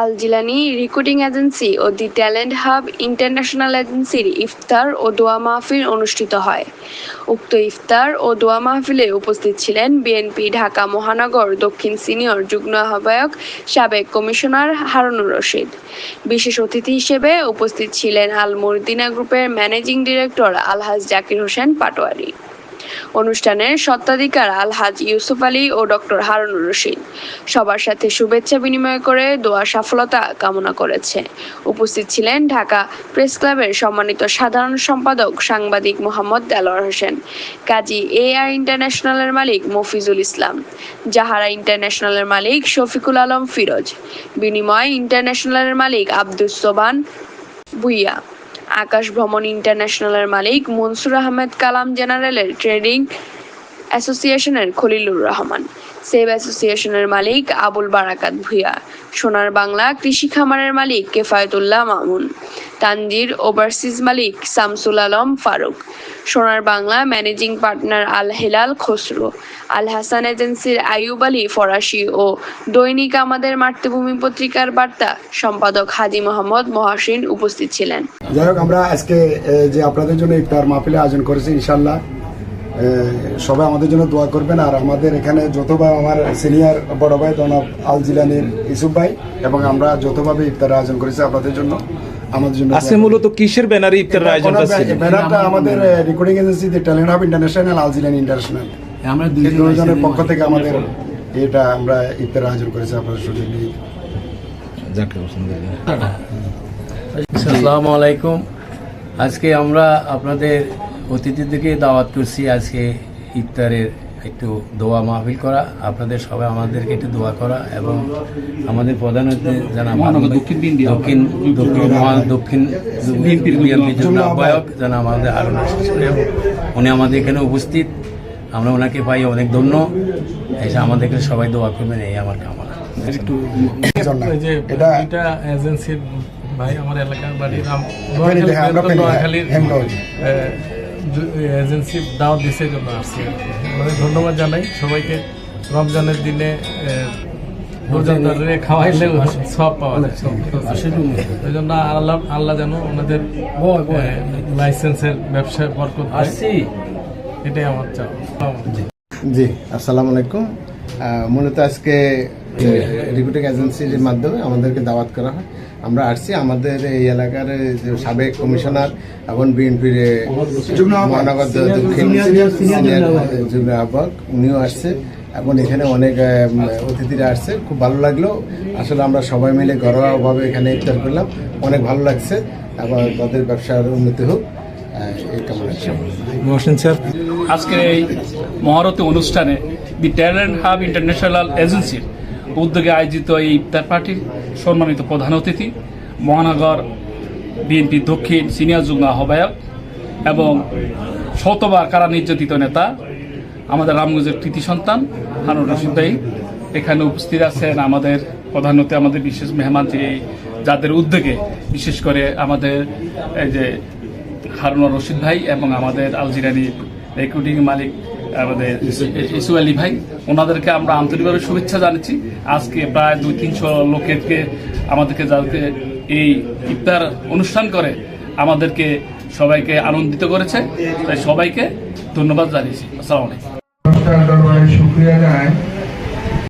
আল Jilani recruiting agency ও the talent hub international এজেন্সির ইফতার ও দোয়া মাহফিল অনুষ্ঠিত হয়। উক্ত ইফতার ও দোয়া মাহফিলে উপস্থিত ছিলেন বিএনপি, ঢাকা মহানগর, দক্ষিণ সিনিয়র যুগ্ম আহ্বায়ক সাবেক কমিশনার হারুনুর রশিদ। বিশেষ অতিথি হিসেবে উপস্থিত ছিলেন আল মুরদিনা গ্রুপের ম্যানেজিং ডিরেক্টর আলহাজ জাকির হোসেন পাটোয়ারি। অনুষ্ঠানের সত্ত্বাধিকার আলহাজ ইউসুফ আলী ও ডক্টর হারুনুর রশিদ। সবার সাথে শুভেচ্ছা বিনিময় করে দোয়া সফলতা কামনা করেছে। উপস্থিত ছিলেন ঢাকা প্রেস ক্লাবের সম্মানিত সাধারণ সম্পাদক সাংবাদিক মোহাম্মদ দেলোয়ার হোসেন, কাজী এ আর ইন্টারন্যাশনালের মালিক মফিজুল ইসলাম, জাহারা ইন্টারন্যাশনালের মালিক শফিকুল আলম ফিরোজ, বিনিময় ইন্টারন্যাশনালের মালিক আব্দুস সোবান ভুইয়া। আকাশ ভ্রমণ ইন্টারন্যাশনালের মালিক মনসুর আহমেদ কালাম জেনারেলের ট্রেডিং অ্যাসোসিয়েশনের খলিলুর রহমান। সেভ অ্যাসোসিয়েশনের মালিক আবুল বারাকাত ভুইয়া। সোনার বাংলা কৃষি খামারের মালিক কেফায়তুল্লাহ মামুন। তানজির ওভারসিজ মালিক Shamsul Alam Faruk. Sonar Bangla managing partner Al Helal Khasru. আল হাসান এজেন্সির আইয়ুব আলী ফরাসি ও দৈনিক আমাদের মাতৃভূমি পত্রিকার বার্তা সম্পাদক হাজি মোহাম্মদ মহাসিন উপস্থিত ছিলেন। যাই হোক, আমরা আজকে যে আপনাদের জন্য ইফতার মাহফিলে আয়োজন করেছি ইনশাল্লাহ সবাই আমাদের জন্য দোয়া করবেন। আর আমাদের এখানে যতভাবে আমার সিনিয়র বড় ভাই জনাব আল জিলানির ইসুফ ভাই এবং আমরা যতভাবে ইফতার আয়োজন করেছি আপনাদের জন্য। আমাদের জন্য আজকে মূলত কিসের ব্যানারে ইফতারের আয়োজনটা ছিল? ব্যানারটা আমাদের recording agency the talent hub international Al Jilani international আমরা দুজনের পক্ষ থেকে আমাদের এটা আমরা ইফতার আয়োজন করেছি আপনাদের সুযোগ নিয়ে। জাকির হোসেন আসসালামু আলাইকুম। আজকে আমরা আপনাদের অতিথিদেরকে দাওয়াত করছি আজকে ইফতারের একটু দোয়া মাহফিল করা। আপনাদের সবাই আমাদেরকে একটু দোয়া করা এবং আমাদের প্রধান অতিথি জানা দক্ষিণ দক্ষিণ দক্ষিণ দক্ষিণ আহ্বায়ক জানা আমাদের রশিদ উনি আমাদের এখানে উপস্থিত। আমরা ওনাকে পাই অনেক ধন্য। এসে আমাদেরকে সবাই দোয়া করবেন এই আমার কামনা। এটা এটা এজেন্সির ভাই আমার এলাকার বাড়ি রাম ফেনী থেকে, আমরা ফেনী, নোয়াখালীর এজেন্সি দাওয়াত দিছে জন্য আসছি মানে ধন্যবাদ জানাই সবাইকে। রমজানের দিনে রোজাদারে খাওয়াইলে সব পাওয়া যায়। ওই জন্য আল্লাহ আল্লাহ যেন ওনাদের লাইসেন্সের ব্যবসায় বরকত দেয়। আসছি এটাই আমার চাওয়া। জি। আসসালামু আলাইকুম। মূলত আজকে রিক্রুটিং এজেন্সির মাধ্যমে আমাদেরকে দাওয়াত করা হয়। আমরা আসছি আমাদের এই এলাকার যে সাবেক কমিশনার এবং বিএনপির মহানগর দক্ষিণ যুগ্ম আহ্বায়ক। উনিও আসছে এবং এখানে অনেক অতিথিরা আসছে। খুব ভালো লাগল। আসলে আমরা সবাই মিলে ঘরোয়াভাবে এখানে ইফতার করলাম। অনেক ভালো লাগছে। এবং তাদের ব্যবসার উন্নতি হোক। আহ, এই কামনা করি। মহসিন স্যার। আজকের এই মহারতী অনুষ্ঠানে দি ট্যালেন্ট হাব ইন্টারন্যাশনাল এজেন্সির উদ্যোগে আয়োজিত এই ইফতার পার্টির সম্মানিত প্রধান অতিথি, মহানগর বিএনপি দক্ষিণ সিনিয়র যুগ্ম আহ্বায়ক এবং শতবার কারা নির্যাতিত নেতা, আমাদের রামগঞ্জের কৃতি সন্তান হানুর রশিদ ভাই এখানে উপস্থিত আছেন। আমাদের প্রধান অতিথি, আমাদের বিশেষ মেহমান যে যাদের উদ্যোগে, বিশেষ করে আমাদের এই যে হারুন রশিদ ভাই এবং আমাদের আলজিরানি রেকর্ডিং মালিক আমাদের ইসু আলী ভাই ওনাদেরকে আমরা আন্তরিকভাবে শুভেচ্ছা জানাচ্ছি। আজকে প্রায় দুই তিনশো লোকেরকে আমাদেরকে যাদেরকে এই ইফতার অনুষ্ঠান করে আমাদেরকে সবাইকে আনন্দিত করেছে। তাই সবাইকে ধন্যবাদ জানিয়েছি। আসসালামু আলাইকুম।